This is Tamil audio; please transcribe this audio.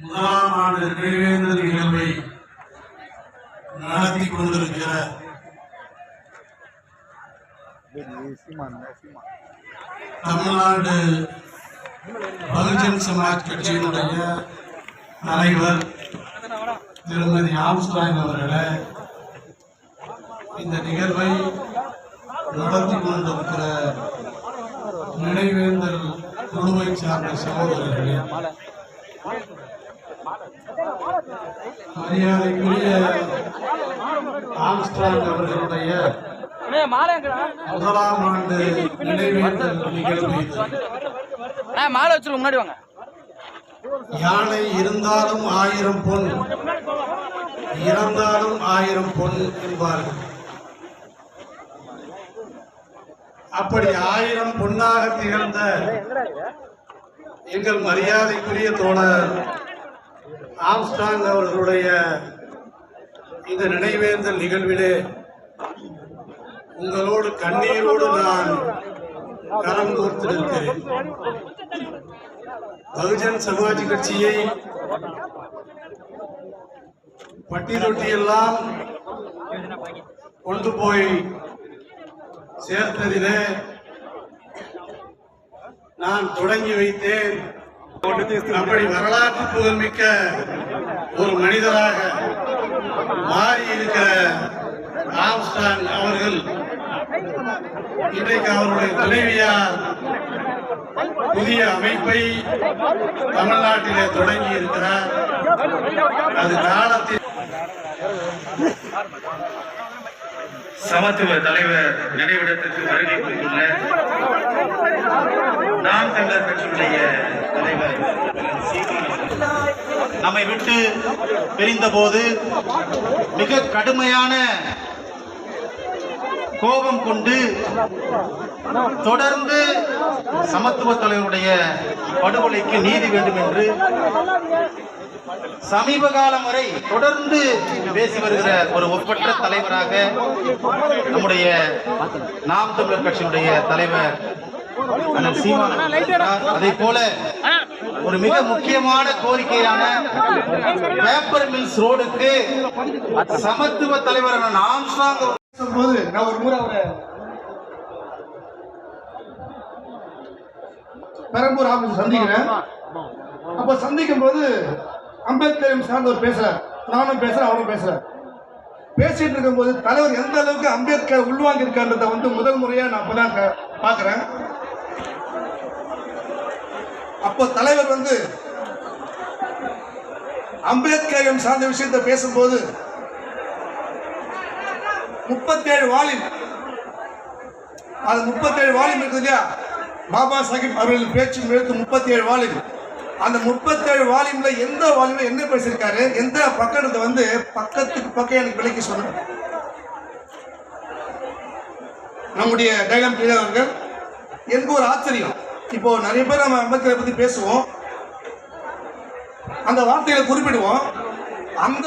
முதலாம் ஆண்டு நினைவேந்தல் நிகழ்வை நடத்தி கொண்டிருக்கிற தமிழ்நாடு பகுஜன் சமாஜ் கட்சியினுடைய தலைவர் திருமதி ஆம்ஸ்டாங் அவர்களை இந்த நிகழ்வை நடத்தி கொண்டிருக்கிற நினைவேந்தல் குழுவை சார்ந்த சகோதரர்களே மரியாதைக்குரிய ஆம்ஸ்டாங் அவர்களுடைய? முதலாம் ஆண்டு நினைவேந்தல் நிகழ்வு இது. அண்ணே, மாலை வச்சிருக்க முன்னாடி வாங்க யானை இருந்தாலும் ஆயிரம் பொன் இறந்தாலும் ஆயிரம் பொன் என்பார்கள் அப்படி ஆயிரம் பொன்னாக திகழ்ந்த எங்கள் மரியாதைக்குரிய தோழர் ஆம்ஸ்டாங் அவர்களுடைய இந்த நினைவேந்தல் நிகழ்விலே உங்களோடு கண்ணீரோடு நான் கரம் கோர்த்து நிற்கிறேன் பகுஜன் சமாஜ் கட்சியை பட்டி தொட்டியெல்லாம் கொண்டு போய் சேர்த்ததிலே நான் தொடங்கி வைத்தேன். அப்படி வரலாற்று புகழ்மிக்க ஒரு மனிதராக மாறி இருக்கிற ஆம்ஸ்டாங் அவர்கள் இன்றைக்கு அவருடைய துணைவியார் புதிய அமைப்பை தமிழ்நாட்டிலே தொடங்கி இருக்கிறார். அது காலத்தில் சமத்துவ தலைவர் நினைவிடத்திற்கு வருகை புரிந்துள்ள நாம் தமிழர் கட்சியுடைய தலைவர். நம்மை விட்டு பிரிந்த போது மிக கடுமையான கோபம் கொண்டு தொடர்ந்து சமத்துவ தலைவருடைய படுகொலைக்கு நீதி வேண்டும் என்று சமீப காலம் வரை தொடர்ந்து பேசி வருகிற ஒரு ஒப்பற்ற தலைவராக நம்முடைய நாம் தமிழர் கட்சியினுடைய தலைவர் அதே போல ஒரு மிக முக்கியமான கோரிக்கையான பேப்பர் மில்ஸ் ரோடுக்கு சமத்துவ தலைவர் அண்ணன் போது நான் ஒரு முறை அவரை பெரம்பூர் ஆபீஸ் சந்திக்கிறேன். அப்ப சந்திக்கும் போது அம்பேத்கர் சார்ந்தவர் பேசுறார். நானும் பேசுறேன் அவரும் பேசுறேன் பேசிட்டு இருக்கும்போது தலைவர் எந்த அளவுக்கு அம்பேத்கர் உள்வாங்கிருக்கான்றத வந்து முதல் முறையா நான் அப்பதான் க- அப்போ தலைவர் வந்து அம்பேத்கர் சார்ந்த விஷயத்தை பேசும்போது முப்பத்தேழு வாலிம் அது முப்பத்தேழு வாலிம் இருக்குது இல்லையா? பாபா சாஹிப் அவர்களின் பேச்சு எழுத்து முப்பத்தேழு வால்யூம் அந்த முப்பத்தேழு வால்யூம்ல எந்த வால்யூம்ல என்ன பேசியிருக்காரு? எந்த பக்கத்தை வந்து பக்கத்துக்கு பக்கம் எனக்கு விலைக்கு சொல்லணும் நம்முடைய டைலம் அவர்கள் எனக்கு ஒரு ஆச்சரியம். இப்போ நிறைய பேர் நம்ம அம்பேத்கரை பத்தி பேசுவோம். அந்த வார்த்தையில குறிப்பிடுவோம். அந்த